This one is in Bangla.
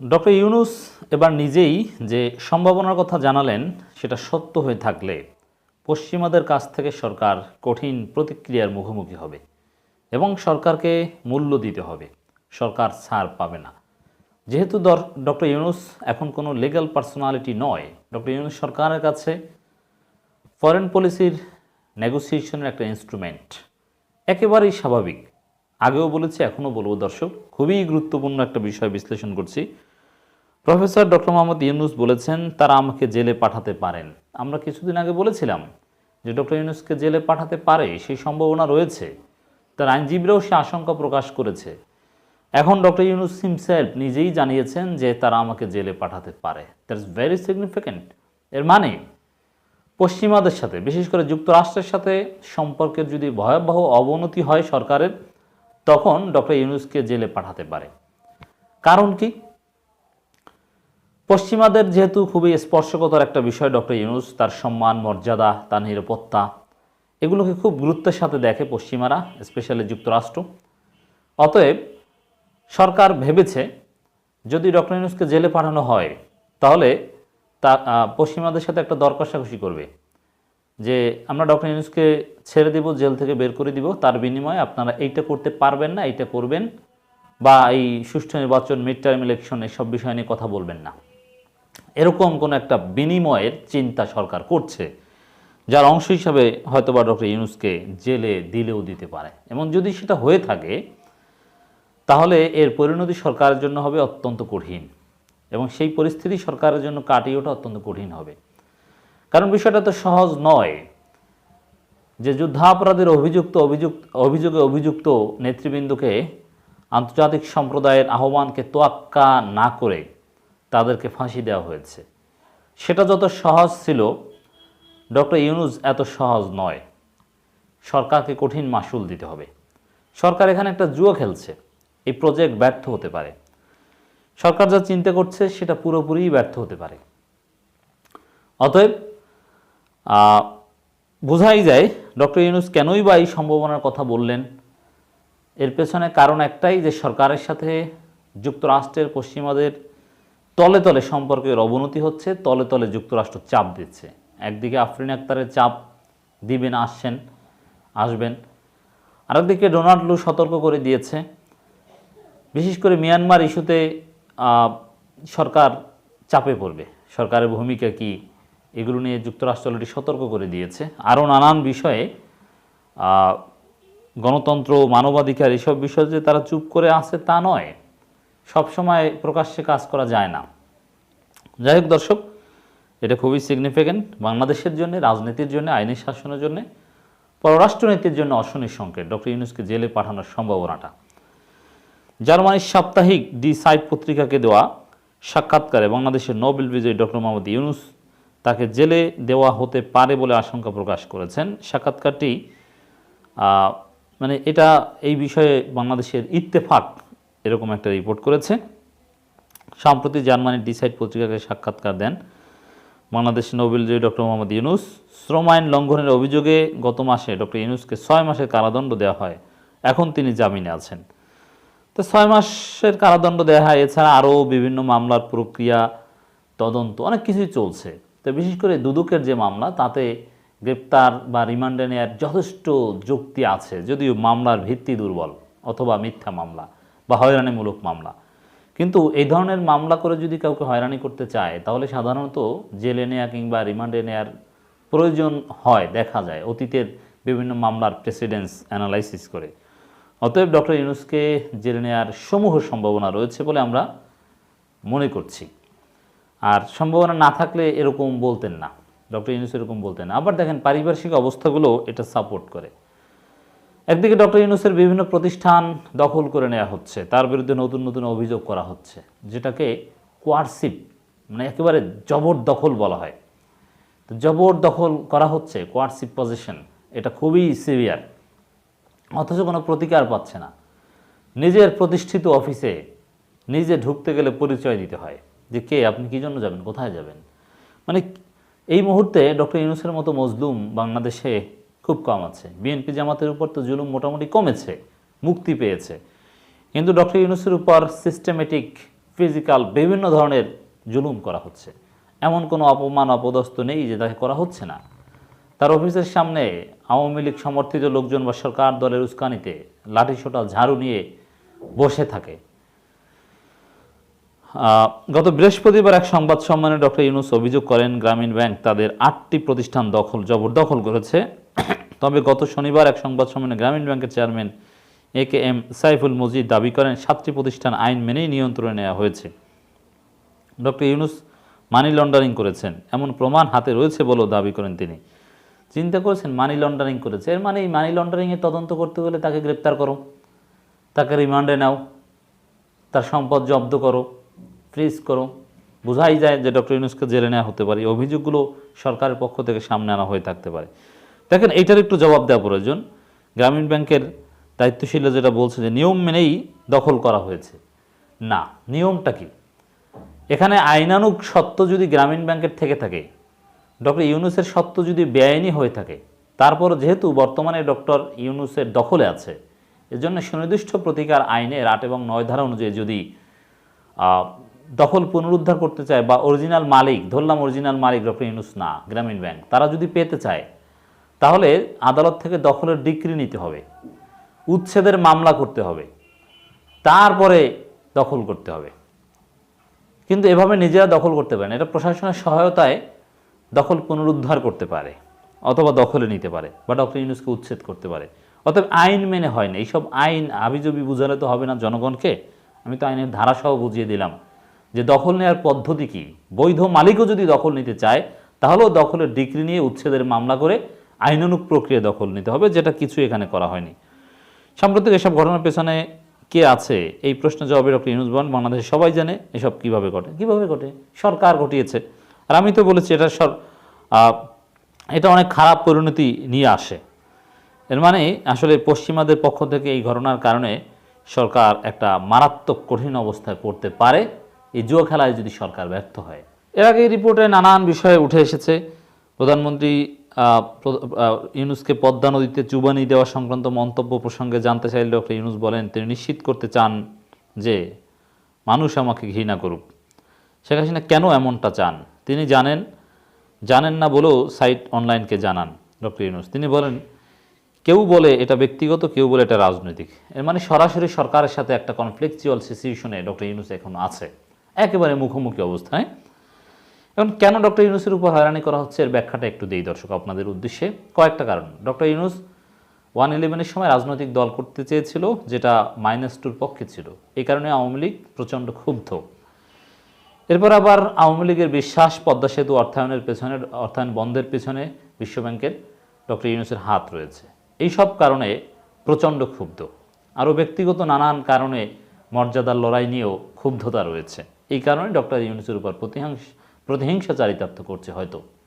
ডক্টর ইউনুস এবার নিজেই যে সম্ভাবনার কথা জানালেন, সেটা সত্য হয়ে থাকলে পশ্চিমাদের কাছ থেকে সরকার কঠিন প্রতিক্রিয়ার মুখোমুখি হবে এবং সরকারকে মূল্য দিতে হবে। সরকার ছাড় পাবে না। যেহেতু ডক্টর ইউনুস এখন কোনো লিগ্যাল পার্সোনালিটি নয়, ডক্টর ইউনুস সরকারের কাছে ফরেন পলিসির নেগোসিয়েশনের একটা ইনস্ট্রুমেন্ট একেবারেই স্বাভাবিক। আগেও বলেছি, এখনও বলব দর্শক, খুবই গুরুত্বপূর্ণ একটা বিষয় বিশ্লেষণ করছি। প্রফেসর ডক্টর মোহাম্মদ ইউনুস বলেছেন, তারা আমাকে জেলে পাঠাতে পারেন। আমরা কিছুদিন আগে বলেছিলাম যে ডক্টর ইউনুসকে জেলে পাঠাতে পারে, সেই সম্ভাবনা রয়েছে। তার আইনজীবীরাও সে আশঙ্কা প্রকাশ করেছে। এখন ডক্টর ইউনুস হিমসেলফ নিজেই জানিয়েছেন যে তারা আমাকে জেলে পাঠাতে পারে। দ্যাট ইজ ভেরি সিগনিফিক্যান্ট এর মানে পশ্চিমাদের সাথে, বিশেষ করে যুক্তরাষ্ট্রের সাথে সম্পর্কের যদি ভয়াবহ অবনতি হয় সরকারের, তখন ডক্টর ইউনুসকে জেলে পাঠাতে পারে। কারণ কি? পশ্চিমাদের যেহেতু খুবই স্পর্শকতার একটা বিষয়, ডক্টর ইউনুস, তার সম্মান, মর্যাদা, তার নিরাপত্তা, এগুলোকে খুব গুরুত্বের সাথে দেখে পশ্চিমারা স্পেশালি যুক্তরাষ্ট্র। অতএব সরকার ভেবেছে, যদি ডক্টর ইউনুসকে জেলে পাঠানো হয়, তাহলে তা পশ্চিমাদের সাথে একটা দর কষাকষি করবে। যে আমরা ডক্টর ইউনুসকে ছেড়ে দিব, জেল থেকে বের করে দিব, তার বিনিময়ে আপনারা এইটা করতে পারবেন না, এইটা করবেন, বা এই সুষ্ঠু নির্বাচন মিড টার্ম ইলেকশন এসব বিষয় নিয়ে কথা বলবেন না। এরকম কোনো একটা বিনিময়ের চিন্তা সরকার করছে, যার অংশ হিসাবে হয়তোবা ডক্টর ইউনুসকে জেলে দিলেও দিতে পারে। এবং যদি সেটা হয়ে থাকে, তাহলে এর পরিণতি সরকারের জন্য হবে অত্যন্ত কঠিন এবং সেই পরিস্থিতি সরকারের জন্য কাটিয়ে ওঠা অত্যন্ত কঠিন হবে। কারণ বিষয়টা তো সহজ নয় যে যুদ্ধাপরাধের অভিযুক্ত অভিযুক্ত, অভিযোগে অভিযুক্ত নেতৃবৃন্দকে আন্তর্জাতিক সম্প্রদায়ের আহ্বানকে তোয়াক্কা না করে তাদেরকে ফাঁসি দেওয়া হয়েছে। সেটা যত সহজ ছিল, ডক্টর ইউনুস এত সহজ নয়। সরকারকে কঠিন মাসুল দিতে হবে। সরকার এখানে একটা জুয়ো খেলছে। এই প্রজেক্ট ব্যর্থ হতে পারে। সরকার যা চিন্তা করছে, সেটা পুরোপুরি ব্যর্থ হতে পারে। অতএব বোঝাই যায় ডক্টর ইউনুস কেনই বা এই সম্ভাবনার কথা বললেন। এর পেছনে কারণ একটাই যে সরকারের সাথে যুক্তরাষ্ট্রের পশ্চিমাদের তলে তলে সম্পর্কের অবনতি হচ্ছে, তলে তলে যুক্তরাষ্ট্র চাপ দিচ্ছে। একদিকে আফরিন আক্তারের চাপ দিবেন, আসছেন, আসবেন। আরেকদিকে ডোনাল্ড লু সতর্ক করে দিয়েছে। বিশেষ করে মিয়ানমার ইস্যুতে সরকার চাপে পড়বে। সরকারের ভূমিকা কি, এগুলো নিয়ে যুক্তরাষ্ট্র অলরেডি সতর্ক করে দিয়েছে। আরও নানান বিষয়ে গণতন্ত্র, মানবাধিকার, এসব বিষয়ে যে তারা চুপ করে আছে তা নয়। সবসময় প্রকাশ্যে কাজ করা যায় না। যাই হোক দর্শক, এটা খুবই সিগনিফিক্যান্ট বাংলাদেশের জন্য, রাজনীতির জন্য, আইনি শাসনের জন্য, পররাষ্ট্রনীতির জন্য অশনির সংকেত। ডক্টর ইউনুসকে জেলে পাঠানোর সম্ভাবনাটা। জার্মানির সাপ্তাহিক ডি সাইড পত্রিকাকে দেওয়া সাক্ষাৎকারে বাংলাদেশের নোবেল বিজয়ী ডক্টর মোহাম্মদ ইউনুস তাকে জেলে দেওয়া হতে পারে বলে আশঙ্কা প্রকাশ করেছেন। সাক্ষাৎকারটি মানে এটা এই বিষয়ে বাংলাদেশের ইত্তেফাক এরকম একটা রিপোর্ট করেছে। সম্প্রতি জার্মানির ডিসাইড পত্রিকাকে সাক্ষাৎকার দেন বাংলাদেশের নোবেল জয়ী ডক্টর মোহাম্মদ ইউনুস। শ্রম আইন লঙ্ঘনের অভিযোগে গত মাসে ডক্টর ইউনুসকে ছয় মাসের কারাদণ্ড দেওয়া হয়। এখন তিনি জামিনে আছেন। তো ছয় মাসের কারাদণ্ড দেওয়া হয়, এছাড়া আরও বিভিন্ন মামলার প্রক্রিয়া, তদন্ত অনেক কিছুই চলছে। তো বিশেষ করে দুদকের যে মামলা, তাতে গ্রেপ্তার বা রিমান্ডে নেওয়ার যথেষ্ট যুক্তি আছে। যদিও মামলার ভিত্তি দুর্বল অথবা মিথ্যা মামলা। বা হয়রানিমূলক মামলা। কিন্তু এই ধরনের মামলা করে যদি কাউকে হয়রানি করতে চায়, তাহলে সাধারণত জেলে নেওয়া কিংবা রিমান্ডে নেয়ার প্রয়োজন হয়, দেখা যায়। অতীতের বিভিন্ন মামলার প্রেসিডেন্স অ্যানালাইসিস করে। অতএব ডক্টর ইউনুসকে জেলে নেয়ার সমূহ সম্ভাবনা রয়েছে বলে আমরা মনে করছি। আর সম্ভাবনা না থাকলে এরকম বলতেন না। ডক্টর ইউনুস এরকম বলতেন না। আবার দেখেন, পারিপার্শ্বিক অবস্থাগুলো এটা সাপোর্ট করে। একদিকে ডক্টর ইউনুসের বিভিন্ন প্রতিষ্ঠান দখল করে নেওয়া হচ্ছে, তার বিরুদ্ধে নতুন নতুন অভিযোগ করা হচ্ছে, যেটাকে কোয়ারসিপ মানে একেবারে জবরদখল বলা হয়। তো জবরদখল করা হচ্ছে, কোয়ারসিপ পজিশন, এটা খুবই সিভিয়ার, অথচ কোনো প্রতিকার পাচ্ছে না। নিজের প্রতিষ্ঠিত অফিসে নিজে ঢুকতে গেলে পরিচয় দিতে হয় যে কে, আপনি কী জন্য যাবেন, কোথায় যাবেন? মানে এই মুহূর্তে ডক্টর ইউনুসের মতো মজলুম বাংলাদেশে খুব কম আছে। বিএনপি জামাতের উপর তো জুলুম মোটামুটি কমেছে, মুক্তি পেয়েছে। কিন্তু ডক্টর ইউনুসের উপর সিস্টেমেটিক ফিজিক্যাল বিভিন্ন ধরনের জুলুম করা হচ্ছে। এমন কোনো অপমান, অপদস্থ নেই যে তাকে করা হচ্ছে না। তার অফিসের সামনে আওয়ামী লীগ সমর্থিত লোকজন বা সরকার দলের উস্কানিতে লাঠিসোঁটা ঝাড়ু নিয়ে বসে থাকে। গত বৃহস্পতিবার এক সংবাদ সম্মেলনে ডক্টর ইউনুস অভিযোগ করেন, গ্রামীণ ব্যাংক তাদের আটটি প্রতিষ্ঠান দখল, জবরদখল করেছে। তবে গত শনিবার এক সংবাদ সম্মেলনে গ্রামীণ ব্যাংকের chairman A K M Saiful Majid দাবি করেন, সাতটি প্রতিষ্ঠান আইন মেনেই নিয়ন্ত্রণে নেওয়া হয়েছে। ডক্টর ইউনুস মানি লন্ডারিং করেছেন, এমন প্রমাণ হাতে রয়েছে বলেও দাবি করেন তিনি। চিন্তা করেছেন, মানি লন্ডারিং করেছে? এর মানে এই মানি লন্ডারিংয়ের তদন্ত করতে হলে তাকে গ্রেপ্তার করো, তাকে রিমান্ডে নাও, তার সম্পদ জব্দ করো, ফ্রিজ করো। বোঝাই যায় যে ডক্টর ইউনুসকে জেলে নেওয়া হতে পারে। অভিযোগগুলো সরকারের পক্ষ থেকে সামনে আনা হয়ে থাকতে পারে। দেখেন এইটার একটু জবাব দেওয়া প্রয়োজন। গ্রামীণ ব্যাংকের দায়িত্বশীলরা যেটা বলছে যে নিয়ম মেনেই দখল করা হয়েছে। না, নিয়মটা কি? এখানে আইনানুগ সত্য যদি গ্রামীণ ব্যাংকের থেকে থাকে, ডক্টর ইউনুসের সত্য যদি বেআইনি হয়ে থাকে তারপর যেহেতু বর্তমানে ডক্টর ইউনুসের দখলে আছে, এজন্য সুনির্দিষ্ট প্রতিকার আইনের আট এবং নয় ধারা অনুযায়ী যদি দখল পুনরুদ্ধার করতে চায় বা অরিজিনাল মালিক, ধরলাম অরিজিনাল মালিক ডক্টর ইউনুস না, গ্রামীণ ব্যাংক, তারা যদি পেতে চায় তাহলে আদালত থেকে দখলের ডিক্রি নিতে হবে, উচ্ছেদের মামলা করতে হবে, তারপরে দখল করতে হবে। কিন্তু এভাবে নিজেরা দখল করতে পারে না। এটা প্রশাসনের সহায়তায় দখল পুনরুদ্ধার করতে পারে, অথবা দখলে নিতে পারে, বা ডক্টর ইউনুসকে উচ্ছেদ করতে পারে। অতএব আইন মেনে হয় না। এইসব আইন আবিজবি বুঝালে তো হবে না জনগণকে। আমি তো আইনের ধারাসহ বুঝিয়ে দিলাম যে দখল নেওয়ার পদ্ধতি কি? বৈধ মালিকও যদি দখল নিতে চায়, তাহলেও দখলের ডিগ্রি নিয়ে উচ্ছেদের মামলা করে আইনানুগ প্রক্রিয়া দখল নিতে হবে, যেটা কিছু এখানে করা হয়নি। সাম্প্রতিক এসব ঘটনার পেছনে কে আছে? এই প্রশ্নের জবাবে ডক্টর ইউনুস বলেন, বাংলাদেশে সবাই জানে এসব কীভাবে ঘটে। কীভাবে ঘটে? সরকার ঘটিয়েছে। আর আমি তো বলেছি, এটা সর এটা অনেক খারাপ পরিণতি নিয়ে আসে। এর মানে আসলে পশ্চিমাদের পক্ষ থেকে এই ঘটনার কারণে সরকার একটা মারাত্মক কঠিন অবস্থায় পড়তে পারে। এই জুয়া খেলায় যদি সরকার ব্যর্থ হয়। এর আগে রিপোর্টে নানান বিষয়ে উঠে এসেছে। প্রধানমন্ত্রী ইউনুসকে পদ্মা নদীতে চুবানি দেওয়া সংক্রান্ত মন্তব্য প্রসঙ্গে জানতে চাইলে ডক্টর ইউনুস বলেন, তিনি নিশ্চিত করতে চান যে মানুষ আমাকে ঘৃণা করুক। শেখ হাসিনা কেন এমনটা চান? তিনি জানেন জানেন না বলেও সাইট অনলাইনকে জানান ডক্টর ইউনুস। তিনি বলেন, কেউ বলে এটা ব্যক্তিগত, কেউ বলে এটা রাজনৈতিক। এর মানে সরাসরি সরকারের সাথে একটা কনফ্লিকচুয়াল সিচুয়েশনে ডক্টর ইউনুস এখন আছে। একেবারে মুখোমুখি অবস্থায়। এখন কেন ডক্টর ইউনুসের উপর হয়রানি করা হচ্ছে এর ব্যাখ্যাটা একটু দেই দর্শক আপনাদের উদ্দেশ্যে। কয়েকটা কারণ। ডক্টর ইউনুস ওয়ান ইলেভেনের সময় রাজনৈতিক দল করতে চেয়েছিল, যেটা মাইনাস টুর পক্ষে ছিল। এই কারণে আওয়ামী লীগ প্রচণ্ড ক্ষুব্ধ। এরপর আবার আওয়ামী লীগের বিশ্বাস পদ্মা সেতু অর্থায়নের পেছনে অর্থায়ন বন্ধের পেছনে বিশ্বব্যাংকের ডক্টর ইউনুসের হাত রয়েছে। এই সব কারণে প্রচণ্ড ক্ষুব্ধ। আরও ব্যক্তিগত নানান কারণে মর্যাদার লড়াই নিয়েও ক্ষুব্ধতা রয়েছে। এই কারণে ডক্টর ইউনুসের উপর প্রতিহিংস প্রতিহিংসা চারিতার্থ করছে হয়তো।